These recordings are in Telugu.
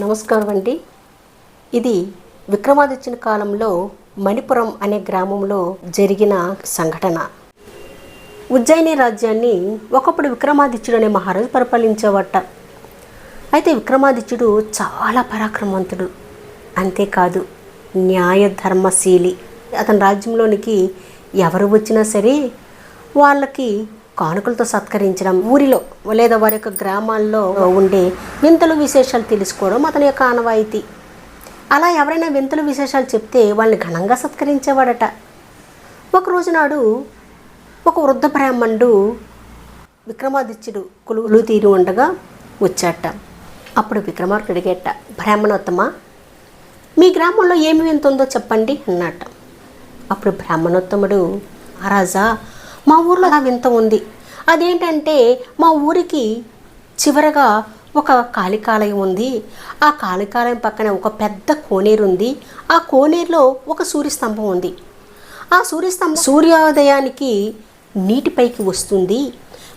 నమస్కారం అండి. ఇది విక్రమాదిత్యుని కాలంలో మణిపురం అనే గ్రామంలో జరిగిన సంఘటన. ఉజ్జయిని రాజ్యాన్ని ఒకప్పుడు విక్రమాదిత్యుడు అనే మహారాజు పరిపాలించేవట. అయితే విక్రమాదిత్యుడు చాలా పరాక్రమవంతుడు. అంతేకాదు న్యాయ ధర్మశీలి అతని రాజ్యంలోనికి ఎవరు వచ్చినా సరే వాళ్ళకి కానుకలతో సత్కరించడం ఊరిలో లేదా వారి యొక్క గ్రామాల్లో ఉండే వింతలు విశేషాలు తెలుసుకోవడం అతని యొక్క ఆనవాయితీ. అలా ఎవరైనా వింతలు విశేషాలు చెప్తే వాళ్ళని ఘనంగా సత్కరించేవాడట. ఒక రోజు నాడు ఒక వృద్ధ బ్రాహ్మణుడు విక్రమాదిత్యుడు కొలువులు తీరి ఉండగా వచ్చాట. అప్పుడు విక్రమార్కుడు అడిగేట బ్రాహ్మణోత్తమ మీ గ్రామంలో ఏమి వింత ఉందో చెప్పండి అన్నట. అప్పుడు బ్రాహ్మణోత్తముడు మహారాజా మా ఊర్లో ఆ వింత ఉంది. అదేంటంటే మా ఊరికి చివరగా ఒక కాళికాలయం ఉంది. ఆ కాళికాలయం పక్కన ఒక పెద్ద కోనేరు ఉంది. ఆ కోనేరులో ఒక సూర్యస్తంభం ఉంది. ఆ సూర్యస్తంభం సూర్యోదయానికి నీటిపైకి వస్తుంది.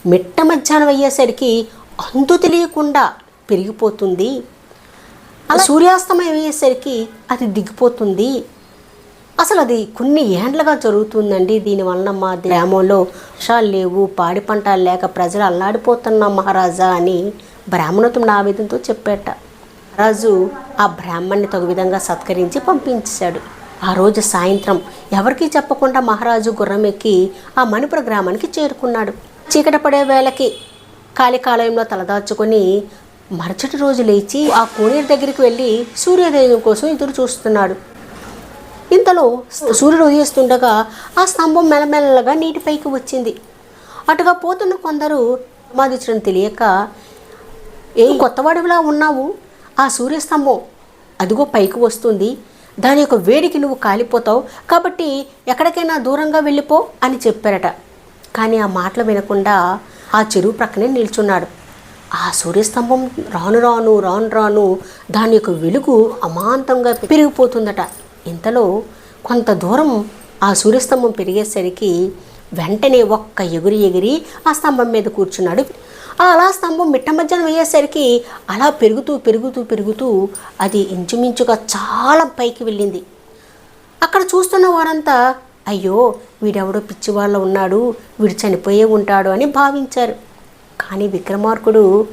మిట్ట మధ్యాహ్నం అయ్యేసరికి అంతు తెలియకుండా పెరిగిపోతుంది. అలా సూర్యాస్తమయం అయ్యేసరికి అది దిగిపోతుంది. అసలు అది కొన్ని ఏండ్లుగా జరుగుతుందండి దీనివల్ల మా గ్రామంలో వర్షాలు లేవు పాడి పంటలు లేక ప్రజలు అల్లాడిపోతున్నాం మహారాజా అని బ్రాహ్మణోత్తముడు ఆవేదంతో చెప్పాట. రాజు ఆ బ్రాహ్మణ్ణి తగు విధంగా సత్కరించి పంపించాడు. ఆ రోజు సాయంత్రం ఎవరికీ చెప్పకుండా మహారాజు గుర్రం ఎక్కి ఆ మణిపుర గ్రామానికి చేరుకున్నాడు. చీకట పడే వేళకి కాళికాలయంలో తలదాచుకొని మరుసటి రోజు లేచి ఆ కోనేరు దగ్గరికి వెళ్ళి సూర్యోదయం కోసం ఎదురు చూస్తున్నాడు. ఇంతలో సూర్యుడు ఉదయిస్తుండగా ఆ స్తంభం మెల్లమెల్లగా నీటిపైకి వచ్చింది. అటుగా పోతున్న కొందరు సమాధించడం తెలియక ఏం కొత్తవాడివిలా ఉన్నావు? ఆ సూర్యస్తంభం అదిగో పైకి వస్తుంది. దాని యొక్క వేడికి నువ్వు కాలిపోతావు. కాబట్టి ఎక్కడికైనా దూరంగా వెళ్ళిపో అని చెప్పారట. కానీ ఆ మాటలు వినకుండా ఆ చెరువు ప్రక్కనే నిల్చున్నాడు. ఆ సూర్యస్తంభం రాను రాను రాను రాను దాని యొక్క వెలుగు అమాంతంగా పెరిగిపోతుందట. ఇంతలో కొంత దూరం ఆ సూర్యస్తంభం పెరిగేసరికి వెంటనే ఒక్క ఎగురి ఎగిరి ఆ స్తంభం మీద కూర్చున్నాడు. ఆ అలా స్తంభం మిట్ట మధ్యాహ్నం అయ్యేసరికి అలా పెరుగుతూ పెరుగుతూ పెరుగుతూ అది ఇంచుమించుగా చాలా పైకి వెళ్ళింది. అక్కడ చూస్తున్న వారంతా అయ్యో వీడెవడో పిచ్చివాళ్ళ ఉన్నాడు వీడు చనిపోయే ఉంటాడు అని భావించారు. కానీ విక్రమార్కుడు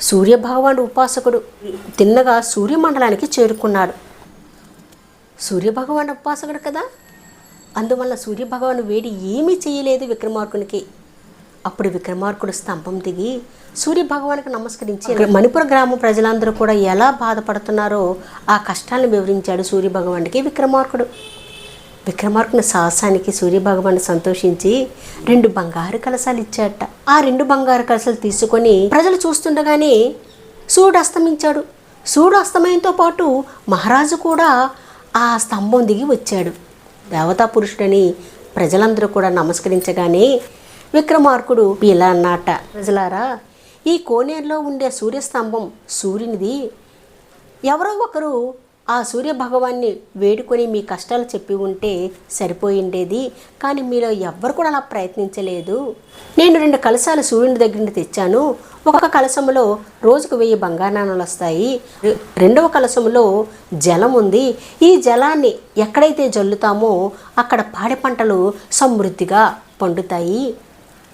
సూర్యభగవానుడు ఉపాసకుడు తిన్నగా సూర్యమండలానికి చేరుకున్నాడు. సూర్యభగవాన్ ఉపాసకుడు కదా? అందువల్ల సూర్యభగవాను వేడి ఏమీ చేయలేదు విక్రమార్కునికి. అప్పుడు విక్రమార్కుడు స్తంభం దిగి సూర్యభగవానికి నమస్కరించి మణిపుర గ్రామం ప్రజలందరూ కూడా ఎలా బాధపడుతున్నారో ఆ కష్టాలను వివరించాడు సూర్యభగవానికి విక్రమార్కుడు. విక్రమార్కుని సాహసానికి సూర్యభగవాన్ సంతోషించి రెండు బంగారు కలశాలు ఇచ్చాట ఆ రెండు బంగారు కలశాలు తీసుకొని ప్రజలు చూస్తుండగానే సూర్యుడు అస్తమించాడు. సూర్యుడు అస్తమయంతో పాటు మహారాజు కూడా ఆ స్తంభం దిగి వచ్చాడు. దేవతా పురుషుడని ప్రజలందరూ కూడా నమస్కరించగానే విక్రమార్కుడు ఇలా అన్నట ప్రజలారా ఈ కోనేరులో ఉండే సూర్యస్తంభం సూర్యునిది. ఎవరో ఒకరు ఆ సూర్య భగవాన్ని వేడుకొని మీ కష్టాలు చెప్పి ఉంటే సరిపోయిండేది. కానీ మీలో ఎవ్వరు కూడా అలా ప్రయత్నించలేదు. నేను రెండు కలశాలు సూర్యుని దగ్గర నుండి తెచ్చాను. ఒక కలశములో రోజుకు వెయ్యి బంగారాణాలు వస్తాయి. రెండవ కలశములో జలం ఉంది. ఈ జలాన్ని ఎక్కడైతే జల్లుతామో అక్కడ పాడి పంటలు సమృద్ధిగా పండుతాయి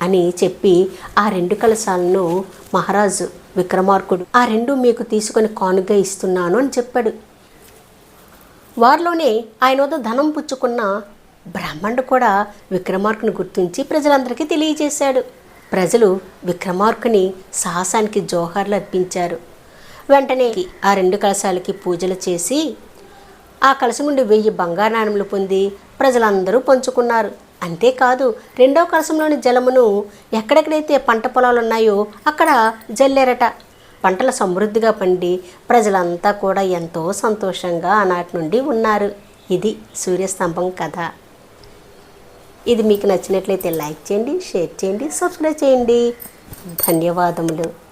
అని చెప్పి ఆ రెండు కలశాలను మహారాజు విక్రమార్కుడు ఆ రెండు మీకు తీసుకొని కానుగా ఇస్తున్నాను అని చెప్పాడు. వారిలోనే ఆయన వద్ద ధనం పుచ్చుకున్న బ్రాహ్మణుడు కూడా విక్రమార్కుని గుర్తించి ప్రజలందరికీ తెలియజేశాడు. ప్రజలు విక్రమార్కుని సాహసానికి జోహార్లు అర్పించారు. వెంటనే ఆ రెండు కలశాలకి పూజలు చేసి ఆ కలశం నుండి వెయ్యి బంగారనాణములు పొంది ప్రజలందరూ పంచుకున్నారు. అంతేకాదు రెండో కలశంలోని జలమును ఎక్కడెక్కడైతే పంట పొలాలు ఉన్నాయో అక్కడ జల్లేరట. పంటలు సమృద్ధిగా పండి ప్రజలంతా కూడా ఎంతో సంతోషంగా ఆనాటి నుండి ఉన్నారు. ఇది సూర్యస్తంభం కథ. ఇది మీకు నచ్చినట్లయితే లైక్ చేయండి షేర్ చేయండి సబ్స్క్రైబ్ చేయండి. ధన్యవాదములు.